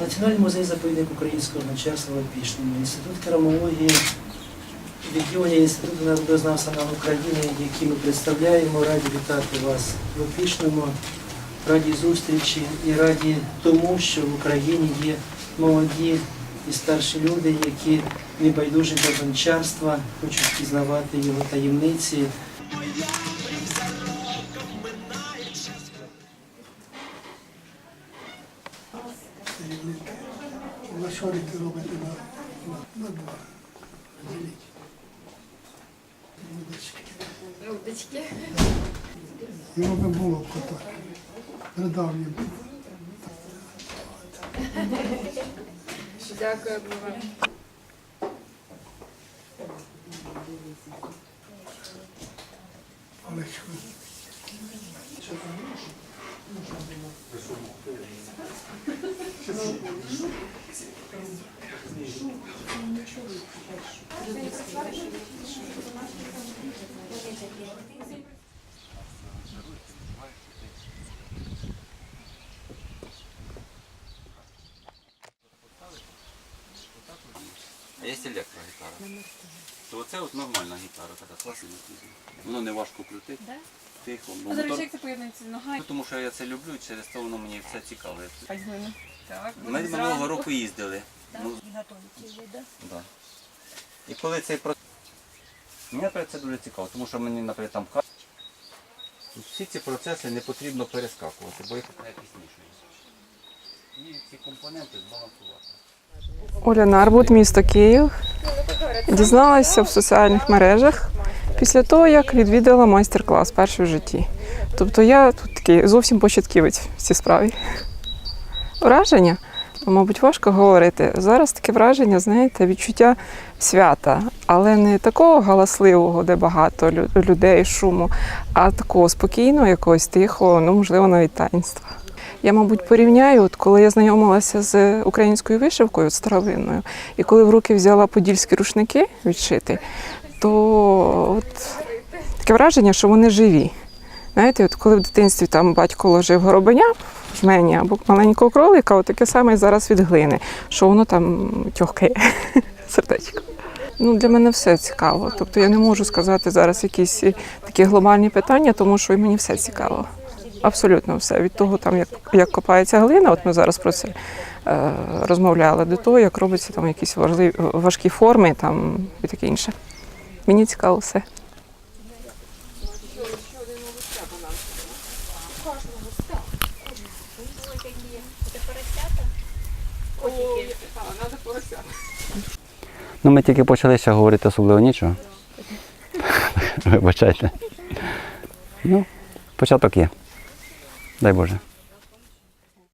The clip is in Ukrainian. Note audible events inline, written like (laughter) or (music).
Національний музей заповідник українського гончарства в Опішному, Інститут керамології, відділення Інституту народознавства нам України, які ми представляємо, раді вітати вас в Опішному, раді зустрічі і раді тому, що в Україні є молоді і старші люди, які небайдужі до гончарства, хочуть пізнавати його таємниці. На шарики робити на, на, на два. Діліть. Удочки. Удочки. І робимо так. Придавнім. Дякую вам. Паличку. А є електрогітара. То оце от нормальна гітара, така класна. Воно не важко крутити. Тихо. бо А до як це поєднується з ногою? Ну, Тому що я це люблю, і через те воно мені все хвилин. Так, Ми минулого року їздили. Ну, да. І коли цей процес. Мені наприклад, це дуже цікаво, тому що мені, наприклад, там ка- всі ці процеси не потрібно перескакувати, бо їх треба пізніше. І ці компоненти збалансувати. Оля Нарбут, місто Київ. Дізналася в соціальних мережах після того, як відвідала майстер-клас перший в житті. Тобто я тут такий зовсім початківець в цій справі. Враження, мабуть, важко говорити. Зараз таке враження, знаєте, відчуття свята, але не такого галасливого, де багато людей, шуму, а такого спокійного, якогось тихого, ну, можливо, навіть таїнства. Я, мабуть, порівняю, от коли я знайомилася з українською вишивкою от старовинною, і коли в руки взяла подільські рушники відшити, то от таке враження, що вони живі. Знаєте, от коли в дитинстві там батько ложив горобеня в мені або маленького кролика, от таке саме зараз від глини, що воно там тьохкає (laughs) сердечко. Ну, для мене все цікаво. Тобто я не можу сказати зараз якісь такі глобальні питання, тому що мені все цікаво. Абсолютно все. Від того, там, як, як копається глина, от ми зараз про це е, розмовляли, до того, як робиться там якісь важливі, важкі форми там, і таке інше. Мені цікаво все. Ну, ми тільки почали ще говорити особливо нічого. Вибачайте. Ну, початок є. Дай Боже.